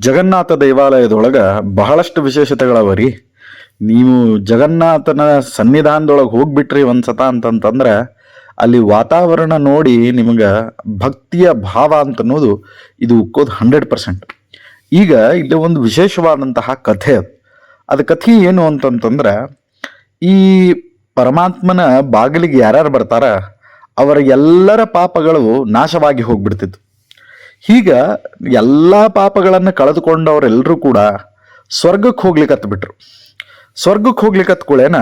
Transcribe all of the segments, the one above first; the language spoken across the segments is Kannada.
ಜಗನ್ನಾಥ ದೇವಾಲಯದೊಳಗೆ ಬಹಳಷ್ಟು ವಿಶೇಷತೆಗಳವ ರೀ. ನೀವು ಜಗನ್ನಾಥನ ಸನ್ನಿಧಾನದೊಳಗೆ ಹೋಗ್ಬಿಟ್ರಿ ಒಂದು ಸತ ಅಂತಂತಂದ್ರೆ, ಅಲ್ಲಿ ವಾತಾವರಣ ನೋಡಿ ನಿಮಗೆ ಭಕ್ತಿಯ ಭಾವ ಅಂತ ಅನ್ನೋದು ಇದು ಉಕ್ಕೋದು ಹಂಡ್ರೆಡ್ ಪರ್ಸೆಂಟ್. ಈಗ ಇಲ್ಲಿ ಒಂದು ವಿಶೇಷವಾದಂತಹ ಕಥೆ ಅದು. ಅದು ಕಥೆ ಏನು ಅಂತಂತಂದ್ರೆ, ಈ ಪರಮಾತ್ಮನ ಬಾಗಿಲಿಗೆ ಯಾರ್ಯಾರು ಬರ್ತಾರ ಅವರ ಎಲ್ಲರ ಪಾಪಗಳು ನಾಶವಾಗಿ ಹೋಗ್ಬಿಡ್ತಿತ್ತು. ಹೀಗ ಎಲ್ಲ ಪಾಪಗಳನ್ನು ಕಳೆದುಕೊಂಡವರೆಲ್ಲರೂ ಕೂಡ ಸ್ವರ್ಗಕ್ಕೆ ಹೋಗ್ಲಿಕ್ಕೆ ಬಿಟ್ರು ಸ್ವರ್ಗಕ್ಕೆ ಹೋಗ್ಲಿಕ್ಕೆ ಹತ್ಕೊಳ್ಳೇನ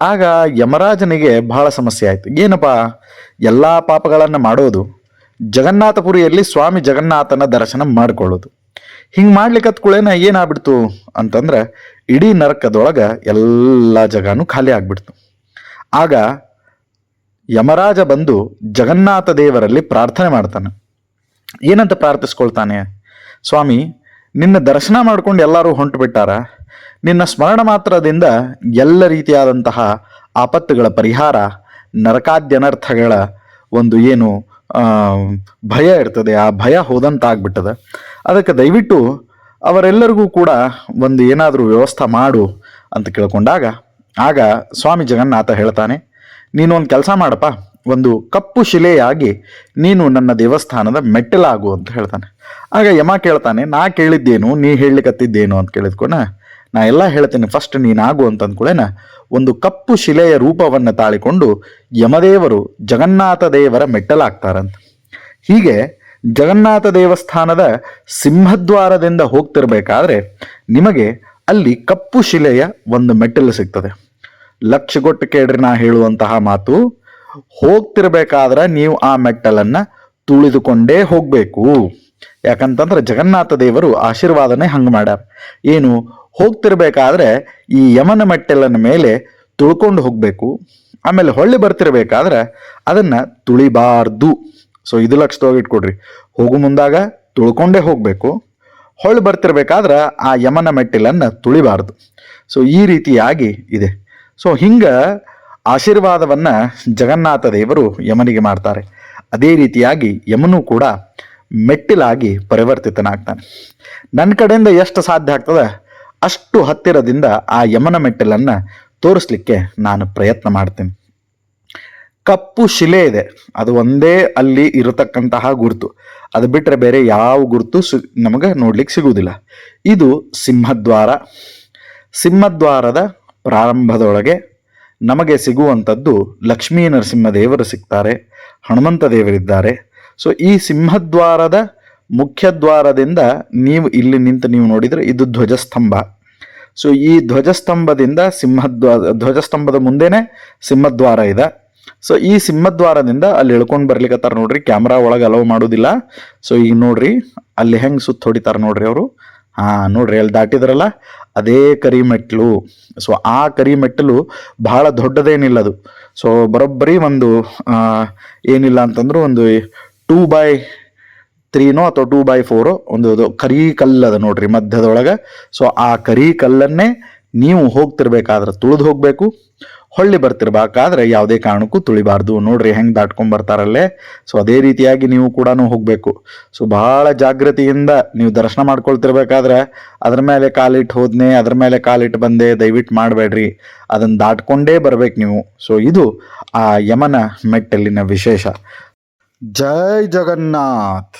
ಆಗ ಯಮರಾಜನಿಗೆ ಬಹಳ ಸಮಸ್ಯೆ ಆಯ್ತು. ಏನಪ್ಪ? ಎಲ್ಲ ಪಾಪಗಳನ್ನು ಮಾಡೋದು ಜಗನ್ನಾಥಪುರಿಯಲ್ಲಿ ಸ್ವಾಮಿ ಜಗನ್ನಾಥನ ದರ್ಶನ ಮಾಡ್ಕೊಳ್ಳೋದು. ಹಿಂಗೆ ಮಾಡ್ಲಿಕ್ಕೆ ಹತ್ಕೊಳ್ಳೇನ ಏನಾಗ್ಬಿಡ್ತು ಅಂತಂದ್ರೆ ಇಡೀ ನರಕದೊಳಗೆ ಎಲ್ಲ ಜಗನೂ ಖಾಲಿ ಆಗ್ಬಿಡ್ತು. ಆಗ ಯಮರಾಜ ಬಂದು ಜಗನ್ನಾಥ ದೇವರಲ್ಲಿ ಪ್ರಾರ್ಥನೆ ಮಾಡ್ತಾನೆ. ಏನಂತ ಪ್ರಾರ್ಥಿಸ್ಕೊಳ್ತಾನೆ? ಸ್ವಾಮಿ, ನಿನ್ನ ದರ್ಶನ ಮಾಡ್ಕೊಂಡು ಎಲ್ಲರೂ ಹೊಂಟು ಬಿಟ್ಟಾರ? ನಿನ್ನ ಸ್ಮರಣ ಮಾತ್ರದಿಂದ ಎಲ್ಲ ರೀತಿಯಾದಂತಹ ಆಪತ್ತುಗಳ ಪರಿಹಾರ, ನರಕಾದ್ಯನರ್ಥಗಳ ಒಂದು ಏನು ಭಯ ಇರ್ತದೆ, ಆ ಭಯ ಹೋದಂತಾಗ್ಬಿಟ್ಟದ. ಅದಕ್ಕೆ ದಯವಿಟ್ಟು ಅವರೆಲ್ಲರಿಗೂ ಕೂಡ ಒಂದು ಏನಾದರೂ ವ್ಯವಸ್ಥೆ ಮಾಡು ಅಂತ ಕೇಳ್ಕೊಂಡಾಗ, ಆಗ ಸ್ವಾಮಿ ಜಗನ್ನಾಥ ಹೇಳ್ತಾನೆ ನೀನು ಒಂದು ಕೆಲಸ ಮಾಡಪ್ಪ ಒಂದು ಕಪ್ಪು ಶಿಲೆಯಾಗಿ ನೀನು ನನ್ನ ದೇವಸ್ಥಾನದ ಮೆಟ್ಟಲಾಗು ಅಂತ ಹೇಳ್ತಾನೆ. ಆಗ ಯಮ ಕೇಳ್ತಾನೆ, ನಾ ಕೇಳಿದ್ದೇನು, ನೀ ಹೇಳಲಿಕ್ಕತ್ತಿದ್ದೇನು ಅಂತ ಕೇಳಿದ್ಕೊಣ, ನಾ ಎಲ್ಲ ಹೇಳ್ತೇನೆ ಫಸ್ಟ್ ನೀನಾಗು ಅಂತ ಅಂದ್ಕೊಳ್ಳೇನ ಒಂದು ಕಪ್ಪು ಶಿಲೆಯ ರೂಪವನ್ನು ತಾಳಿಕೊಂಡು ಯಮದೇವರು ಜಗನ್ನಾಥ ದೇವರ ಮೆಟ್ಟಲಾಗ್ತಾರಂತ. ಹೀಗೆ ಜಗನ್ನಾಥ ದೇವಸ್ಥಾನದ ಸಿಂಹದ್ವಾರದಿಂದ ಹೋಗ್ತಿರ್ಬೇಕಾದ್ರೆ ನಿಮಗೆ ಅಲ್ಲಿ ಕಪ್ಪು ಶಿಲೆಯ ಒಂದು ಮೆಟ್ಟಲು ಸಿಗ್ತದೆ. ಲಕ್ಷಗೊಟ್ಟು ಕೇಳ್ರಿ ನಾ ಹೇಳುವಂತಹ ಮಾತು ಹೋಗ್ತಿರ್ಬೇಕಾದ್ರೆ ನೀವು ಆ ಮೆಟ್ಟಲನ್ನು ತುಳಿದುಕೊಂಡೇ ಹೋಗಬೇಕು. ಯಾಕಂತಂದ್ರೆ ಜಗನ್ನಾಥ ದೇವರು ಆಶೀರ್ವಾದನೆ ಹಂಗೆ ಮಾಡ್ಯಾರ. ಏನು, ಹೋಗ್ತಿರ್ಬೇಕಾದ್ರೆ ಈ ಯಮನ ಮೆಟ್ಟಲನ ಮೇಲೆ ತುಳ್ಕೊಂಡು ಹೋಗಬೇಕು. ಆಮೇಲೆ ಹೊಳ್ಳಿ ಬರ್ತಿರ್ಬೇಕಾದ್ರೆ ಅದನ್ನ ತುಳಿಬಾರ್ದು. ಸೊ ಇದು ಲಕ್ಷದೊಳಗೆ ಇಟ್ಕೊಡ್ರಿ. ಹೋಗು ಮುಂದಾಗ ತುಳ್ಕೊಂಡೇ ಹೋಗಬೇಕು. ಹೊಳ್ಳಿ ಬರ್ತಿರ್ಬೇಕಾದ್ರೆ ಆ ಯಮನ ಮೆಟ್ಟಿಲನ್ನು ತುಳಿಬಾರ್ದು. ಸೊ ಈ ರೀತಿಯಾಗಿ ಇದೆ. ಸೊ ಹಿಂಗ ಆಶೀರ್ವಾದವನ್ನ ಜಗನ್ನಾಥ ದೇವರು ಯಮನಿಗೆ ಮಾಡ್ತಾರೆ. ಅದೇ ರೀತಿಯಾಗಿ ಯಮನು ಕೂಡ ಮೆಟ್ಟಿಲಾಗಿ ಪರಿವರ್ತಿತನಾಗ್ತಾನೆ. ನನ್ನ ಕಡೆಯಿಂದ ಎಷ್ಟು ಸಾಧ್ಯ ಆಗ್ತದೆ? ಅಷ್ಟು ಹತ್ತಿರದಿಂದ ಆ ಯಮನ ಮೆಟ್ಟಿಲನ್ನು ತೋರಿಸ್ಲಿಕ್ಕೆ ನಾನು ಪ್ರಯತ್ನ ಮಾಡ್ತೀನಿ. ಕಪ್ಪು ಶಿಲೆ ಇದೆ. ಅದು ಒಂದೇ ಅಲ್ಲಿ ಇರತಕ್ಕಂತಹ ಗುರುತು. ಅದು ಬಿಟ್ಟರೆ ಬೇರೆ ಯಾವ ಗುರುತು ಸು, ನಮಗೆ ನೋಡ್ಲಿಕ್ಕೆ ಸಿಗುವುದಿಲ್ಲ. ಇದು ಸಿಂಹದ್ವಾರ. ಸಿಂಹದ್ವಾರದ ಪ್ರಾರಂಭದೊಳಗೆ ನಮಗೆ ಸಿಗುವಂಥದ್ದು ಲಕ್ಷ್ಮೀ ನರಸಿಂಹ ದೇವರು ಸಿಗ್ತಾರೆ, ಹನುಮಂತ ದೇವರಿದ್ದಾರೆ. ಸೊ ಈ ಸಿಂಹದ್ವಾರದ ಮುಖ್ಯ ದ್ವಾರದಿಂದ ನೀವು ಇಲ್ಲಿ ನಿಂತು ನೀವು ನೋಡಿದರೆ ಇದು ಧ್ವಜಸ್ತಂಭ. ಸೊ ಈ ಧ್ವಜಸ್ತಂಭದಿಂದ ಸಿಂಹದ್ವಾ, ಧ್ವಜಸ್ತಂಭದ ಮುಂದೆನೆ ಸಿಂಹದ್ವಾರ ಇದೆ. ಸೊ ಈ ಸಿಂಹದ್ವಾರದಿಂದ ಅಲ್ಲಿ ಇಳ್ಕೊಂಡು ಬರ್ಲಿಕ್ಕತ್ತಾರ ನೋಡ್ರಿ, ಕ್ಯಾಮ್ರಾ ಒಳಗೆ ಅಲೋ ಮಾಡೋದಿಲ್ಲ. ಸೊ ಈಗ ನೋಡ್ರಿ, ಅಲ್ಲಿ ಹೆಂಗೆ ಸುತ್ತ ಹೊಡಿತಾರ ನೋಡ್ರಿ ಅವರು. ಹಾ, ನೋಡ್ರಿ ಅಲ್ಲಿ ದಾಟಿದ್ರಲ್ಲ? ಅದೇ ಕರಿ ಮೆಟ್ಟಲು ಸೊ ಆ ಕರಿ ಮೆಟ್ಟಲು ಬಹಳ ದೊಡ್ಡದೇನಿಲ್ಲ ಅದು. ಸೊ ಬರೋಬ್ಬರಿ ಒಂದು ಏನಿಲ್ಲ ಅಂತಂದ್ರೆ ಒಂದು ಟೂ ಬೈ ತ್ರೀನೋ ಅಥವಾ ಟೂ ಬೈ ಫೋರೋ ಒಂದು ಕರಿ ಕಲ್ಲದ ನೋಡ್ರಿ ಮಧ್ಯದೊಳಗೆ. ಸೊ ಆ ಕರಿ ಕಲ್ಲನ್ನೇ ನೀವು ಹೋಗ್ತಿರ್ಬೇಕಾದ್ರೆ ತುಳಿದು ಹೋಗಬೇಕು, ಹೊಳ್ಳಿ ಬರ್ತಿರ್ಬೇಕಾದ್ರೆ ಯಾವುದೇ ಕಾರಣಕ್ಕೂ ತುಳಿಬಾರ್ದು. ನೋಡ್ರಿ ಹೆಂಗೆ ದಾಟ್ಕೊಂಡ್ ಬರ್ತಾರಲ್ಲೇ. ಸೊ ಅದೇ ರೀತಿಯಾಗಿ ನೀವು ಕೂಡ ಹೋಗಬೇಕು. ಸೊ ಬಹಳ ಜಾಗೃತಿಯಿಂದ ನೀವು ದರ್ಶನ ಮಾಡ್ಕೊಳ್ತಿರ್ಬೇಕಾದ್ರೆ ಅದ್ರ ಮೇಲೆ ಕಾಲಿಟ್ಟು ಹೋದ್ನೆ, ಅದ್ರ ಮೇಲೆ ಕಾಲಿಟ್ಟು ಬಂದೆ ದಯವಿಟ್ಟು ಮಾಡಬೇಡ್ರಿ. ಅದನ್ನು ದಾಟ್ಕೊಂಡೇ ಬರ್ಬೇಕು ನೀವು. ಸೊ ಇದು ಆ ಯಮನ ಮೆಟ್ಟಲಿನ ವಿಶೇಷ. ಜೈ ಜಗನ್ನಾಥ್.